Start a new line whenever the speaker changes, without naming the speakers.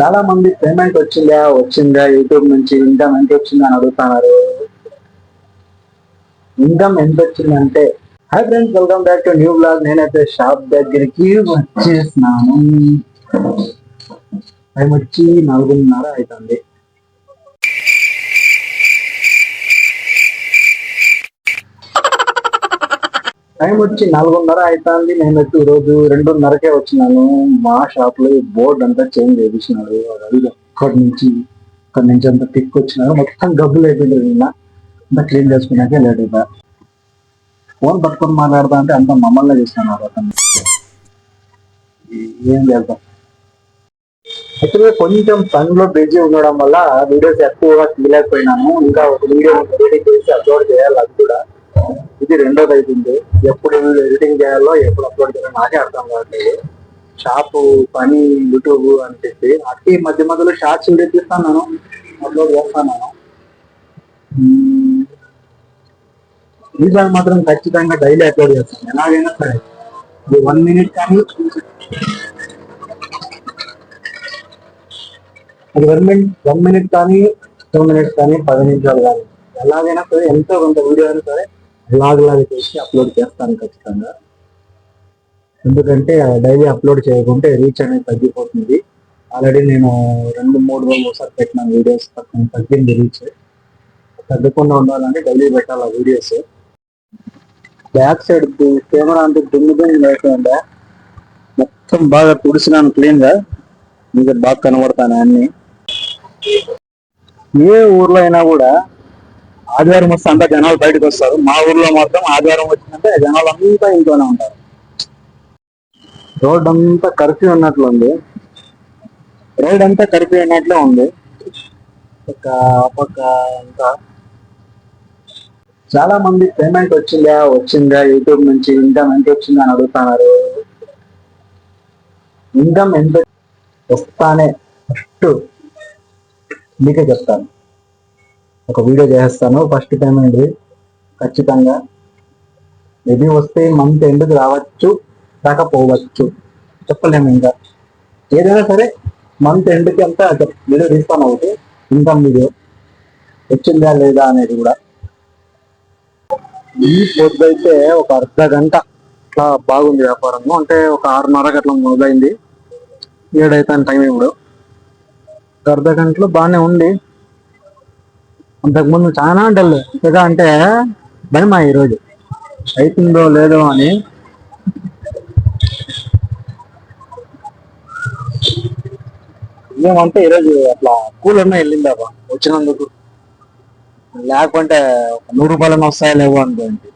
చాలా మంది పేమెంట్ వచ్చిందా? వచ్చిందా? యూట్యూబ్ నుంచి ఇన్కమ్ ఎంత వచ్చిందా అని అడుగుతున్నారు. ఇన్కమ్ ఎంత వచ్చిందంటే hi friends welcome back to new blog. నేనైతే షాప్ దగ్గరికి వచ్చేసినాను. టైం వచ్చి నాలుగున్నర అవుతుంది. టైం వచ్చి నాలుగున్నర అవుతుంది నేను ఈ రోజు రెండున్నరకే వచ్చినాను. మా షాప్లో బోర్డు అంతా చేంజ్ చేయించినాడు అది అక్కడి నుంచి అక్కడి నుంచి అంతా తిక్కు వచ్చినాడు మొత్తం గబ్బులు అయిపోయింది నిన్న. అంతా క్లీన్ చేసుకున్నాకే లేట్ అయిపోయా. ఫోన్ పట్టుకొని మాట్లాడతా అంటే అంత మమ్మల్ని చేస్తున్నారు అతను. ఏం చేద్దాం? యాక్చువల్గా కొంచెం పనిలో బిజీ ఉండడం వల్ల వీడియోస్ ఎక్కువగా తీయలేకపోయినాను. ఇంకా ఒక వీడియో చేసి అప్లోడ్ చేయాలి అది కూడా. ఇది రెండోది అవుతుంది ఎప్పుడు ఎడిటింగ్ చేయాలో ఎప్పుడు అప్లోడ్ చేయాలో నాకే అర్థం కావట్లేదు. షాప్ పని యూట్యూబ్ అని చెప్పి. అట్టి మధ్య మధ్యలో షార్ట్స్ వీడియో తీస్తాను అప్లోడ్ చేస్తాను వీసాలు మాత్రం ఖచ్చితంగా డైలీ అప్లోడ్ చేస్తాను. ఎలాగైనా సరే. ఇది వన్ మినిట్ కానీ అది వన్ మినిట్ వన్ మినిట్ కానీ టూ మినిట్స్ కానీ పది నిమిషాలు కానీ. ఎలాగైనా సరే ఎంతో కొంత వీడియో అయినా సరే బ్లాగ్ లాగా చేసి అప్లోడ్ చేస్తాను ఖచ్చితంగా. ఎందుకంటే డైలీ అప్లోడ్ చేయకుంటే రీచ్ అనేది తగ్గిపోతుంది. ఆల్రెడీ నేను రెండు మూడు రోజులు ఒకసారి పెట్టిన వీడియోస్ తగ్గింది రీచ్. తగ్గకుండా ఉండాలంటే డైలీ పెట్టాలి ఆ వీడియోస్. బ్యాక్ సైడ్ కెమెరా అంటే దుమ్ము దుమ్ము లేకుండా మొత్తం బాగా తుడిసినాను క్లీన్గా. మీకు బాగా కనబడతాను అన్ని. ఏ ఊర్లో అయినా కూడా ఆదివారం వస్తే అంతా జనాలు బయటకు వస్తారు. మా ఊర్లో మాత్రం ఆదివారం వచ్చిందంటే జనాలు అంతా ఇంట్లోనే ఉంటారు. రోడ్ అంతా కర్ఫ్యూ ఉన్నట్లుంది రోడ్ అంతా కర్ఫ్యూ ఉన్నట్లే ఉంది. ఒక పక్క అంతా చాలా మంది పేమెంట్ వచ్చిందా? వచ్చిందా? యూట్యూబ్ నుంచి ఇన్కమ్ ఎంత వచ్చిందా అని అడుగుతున్నారు. ఇన్కమ్ ఎంత వస్తానే ఫస్ట్ మీకే చెప్తాను. ఒక వీడియో చేస్తాను. ఫస్ట్ పేమెంట్ ఖచ్చితంగా. మేబీ వస్తే మంత్ ఎందుకు రావచ్చు రాకపోవచ్చు. చెప్పలేము ఇంకా. ఏదైనా సరే మంత్ ఎండ్కి అంతా వీడియో తీస్తాను ఒకటి. ఇన్కమ్ వీడియో వచ్చిందా లేదా అనేది కూడా. ఈ అయితే ఒక అర్ధ గంట అట్లా బాగుంది వ్యాపారము. అంటే ఒక ఆరున్నరకు అట్లా మొదలైంది. ఏడైతే టైం ఇప్పుడు. ఒక అర్ధ గంటలో బాగానే ఉంది. అంతకుముందు చాలా డల్ ఇంకా అంటే భయమా ఈరోజు? అవుతుందో లేదో అని. ఏమంటే ఈరోజు అట్లా కూల్ ఉన్నా వెళ్ళిందా వచ్చినందుకు. లేకుంటే ఒక నూరు రూపాయలన్నా వస్తాయా లేవు అనుకోండి.